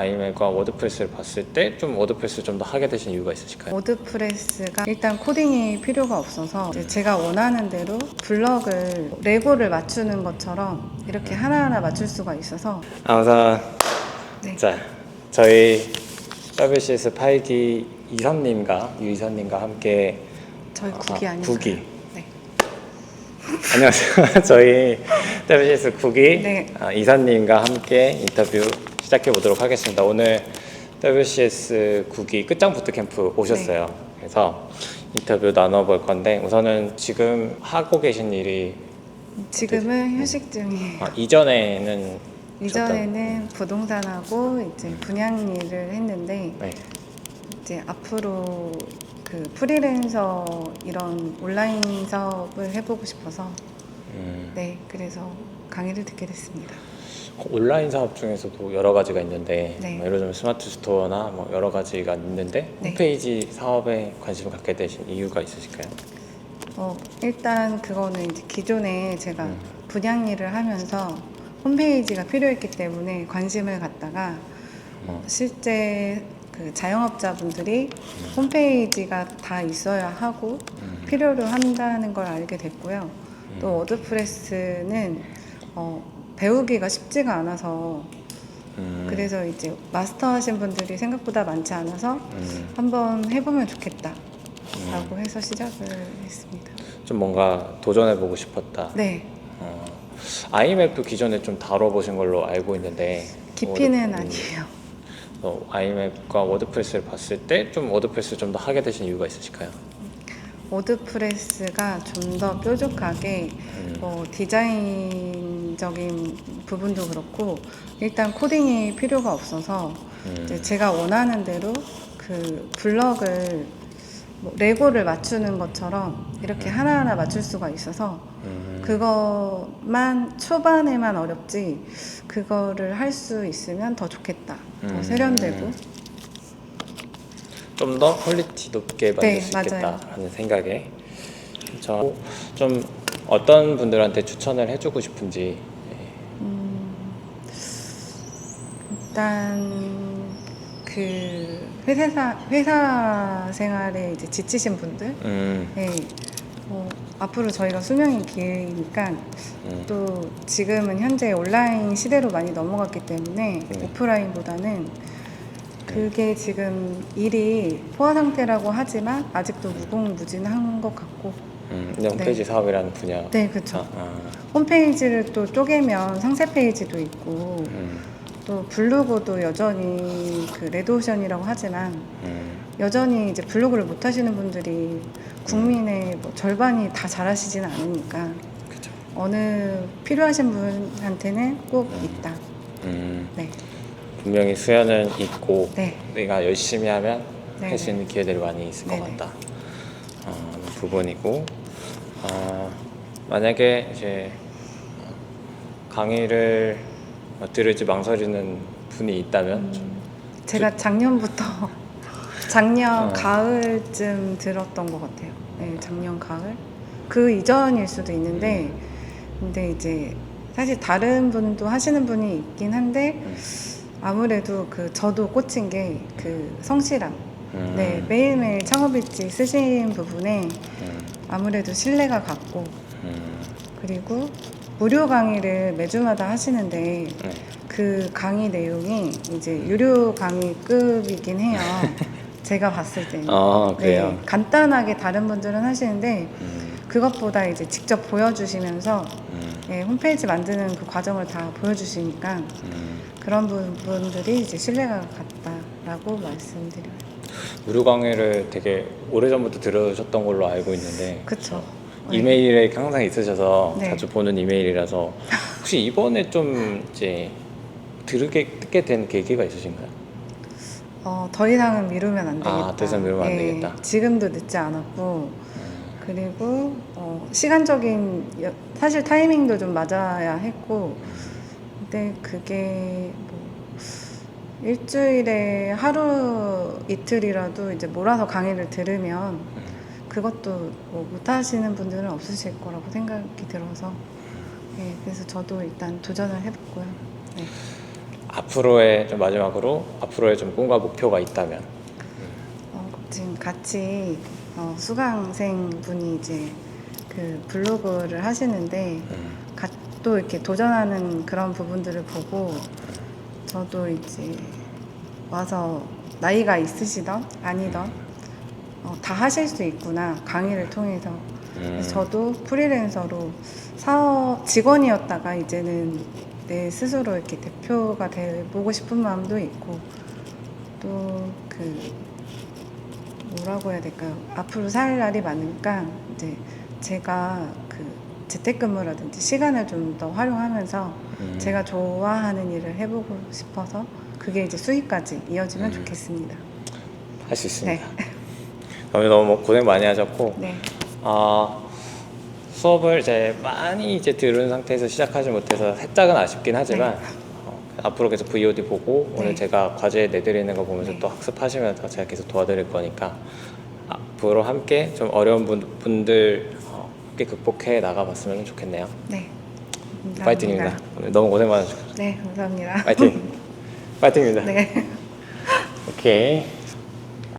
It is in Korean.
아이맥과 워드프레스를 봤을 때 좀 워드프레스 좀 더 하게 되신 이유가 있으실까요? 워드프레스가 일단 코딩이 필요가 없어서 제가 원하는 대로 블럭을 레고를 맞추는 것처럼 이렇게 하나하나 맞출 수가 있어서 아, 우선 네. 자 저희 WCS 8기 이선님과 유이선님과 함께 저희 국이 아, 아닌가요? 국이. 네. 안녕하세요. 저희 WCS 9기 네. 아, 이선님과 함께 인터뷰 시작해 보도록 하겠습니다. 오늘 WCS 9기 끝장 부트 캠프 오셨어요. 네. 그래서 인터뷰 나눠볼 건데 우선은 지금 하고 계신 일이 지금은 휴식 중이에요. 아, 이전에는 이전에는 부동산하고 이제 분양 일을 했는데 네. 이제 앞으로 그 프리랜서 이런 온라인 사업을 해보고 싶어서 음, 네 그래서 강의를 듣게 됐습니다. 온라인 사업 중에서도 여러 가지가 있는데 네. 뭐 예를 들면 스마트 스토어나 뭐 여러 가지가 있는데 네. 홈페이지 사업에 관심을 갖게 되신 이유가 있으실까요? 어, 일단 그거는 이제 기존에 제가 음. 분양 일을 하면서 홈페이지가 필요했기 때문에 관심을 갖다가 어. 실제 그 자영업자분들이 홈페이지가 다 있어야 하고 음. 필요로 한다는 걸 알게 됐고요. 또 음. 워드프레스는 어, 배우기가 쉽지가 않아서 음. 그래서 이제 마스터 하신 분들이 생각보다 많지 않아서 음. 한번 해보면 좋겠다 라고 해서 시작을 했습니다. 좀 뭔가 도전해 보고 싶었다. 네, 어, 아이맵도 기존에 좀 다뤄보신 걸로 알고 있는데 깊이는 워드- 아니에요. 어, 아이맵과 워드프레스를 봤을 때 좀 워드프레스 좀 더 하게 되신 이유가 있으실까요? 워드프레스가 좀 더 뾰족하게 음. 뭐 디자인적인 부분도 그렇고 일단 코딩이 필요가 없어서 음. 이제 제가 원하는 대로 그 블럭을 뭐 레고를 맞추는 것처럼 이렇게 하나하나 맞출 수가 있어서 음. 그것만 초반에만 어렵지 그거를 할 수 있으면 더 좋겠다. 더 음. 세련되고 좀 더 퀄리티 높게 만들 네, 수 맞아요. 있겠다라는 생각에 저좀 어떤 분들한테 추천을 해주고 싶은지 일단 그 회사 회사 생활에 이제 지치신 분들, 음, 네, 뭐 앞으로 저희가 수명이 기니까 음, 또 지금은 현재 온라인 시대로 많이 넘어갔기 때문에 네. 오프라인보다는 그게 지금 일이 포화 상태라고 하지만 아직도 무궁무진한 것 같고. 음, 근데 홈페이지 사업이라는 분야. 네 그렇죠 아, 아, 홈페이지를 또 쪼개면 상세 페이지도 있고 음, 또 블로그도 여전히 그 레드오션이라고 하지만 음, 여전히 이제 블로그를 못 하시는 분들이 국민의 뭐 절반이 다 잘하시지는 않으니까 그죠. 어느 필요하신 분한테는 꼭 있다. 음, 네. 분명히 수요는 있고 네. 내가 열심히 하면 네, 할수 있는 기회들이 많이 있을 것 네네. 같다. 어, 부분이고 어, 만약에 이제 강의를 뭐 들을지 망설이는 분이 있다면 제가 작년부터 작년 어. 가을쯤 들었던 것 같아요. 네, 작년 가을. 그 이전일 수도 있는데, 근데 이제 사실 다른 분도 하시는 분이 있긴 한데, 음. 아무래도 그 저도 꽂힌 게 그 성실함. 음, 네, 매일매일 창업일지 쓰신 부분에 음, 아무래도 신뢰가 갔고, 음, 그리고 무료 강의를 매주마다 하시는데, 네. 그 강의 내용이 이제 유료 강의급이긴 해요. 제가 봤을 때는. 아 그래요. 네, 간단하게 다른 분들은 하시는데 음, 그것보다 이제 직접 보여주시면서 음, 예, 홈페이지 만드는 그 과정을 다 보여주시니까 음. 그런 부분들이 이제 신뢰가 갔다라고 말씀드려요. 무료 강의를 되게 오래 전부터 들으셨던 걸로 알고 있는데 그쵸. 이메일에 항상 있으셔서 네. 자주 보는 이메일이라서 혹시 이번에 좀 이제 들으게 듣게 된 계기가 있으신가요? 어, 더 이상은 미루면 안 되겠다. 아, 더 이상 미루면 안 예, 되겠다. 지금도 늦지 않았고 그리고 어, 시간적인 여- 사실 타이밍도 좀 맞아야 했고 근데 그게 뭐 일주일에 하루 이틀이라도 이제 몰아서 강의를 들으면 그것도 뭐 못하시는 분들은 없으실 거라고 생각이 들어서 네, 그래서 저도 일단 도전을 해봤고요. 네. 앞으로의 좀 마지막으로 앞으로의 좀 꿈과 목표가 있다면 어, 지금 같이 어, 수강생 분이 이제 그 블로그를 하시는데 음. 가- 또 이렇게 도전하는 그런 부분들을 보고 저도 이제 와서 나이가 있으시던 아니던 어, 다 하실 수 있구나 강의를 통해서 음. 그래서 저도 프리랜서로 사업 직원이었다가 이제는 내 스스로 이렇게 대표가 돼보고 싶은 마음도 있고 또 그 뭐라고 해야 될까요? 앞으로 살 날이 많으니까 이제 제가 그 재택근무라든지 시간을 좀 더 활용하면서 음. 제가 좋아하는 일을 해보고 싶어서 그게 이제 수익까지 이어지면 음. 좋겠습니다. 할 수 있습니다. 네. 오늘 너무 고생 많이 하셨고 네. 아, 수업을 이제 많이 이제 들은 상태에서 시작하지 못해서 살짝은 아쉽긴 하지만 어, 앞으로 계속 VOD 보고 오늘 네. 제가 과제 내드리는 거 보면서 네. 또 학습하시면서 제가 계속 도와드릴 거니까 앞으로 함께 좀 어려운 분, 분들 어, 함께 극복해 나가봤으면 좋겠네요. 네. 감사합니다. 파이팅입니다. 오늘 너무 고생 많으셨고 네, 감사합니다. 파이팅. 파이팅입니다. 네. 오케이.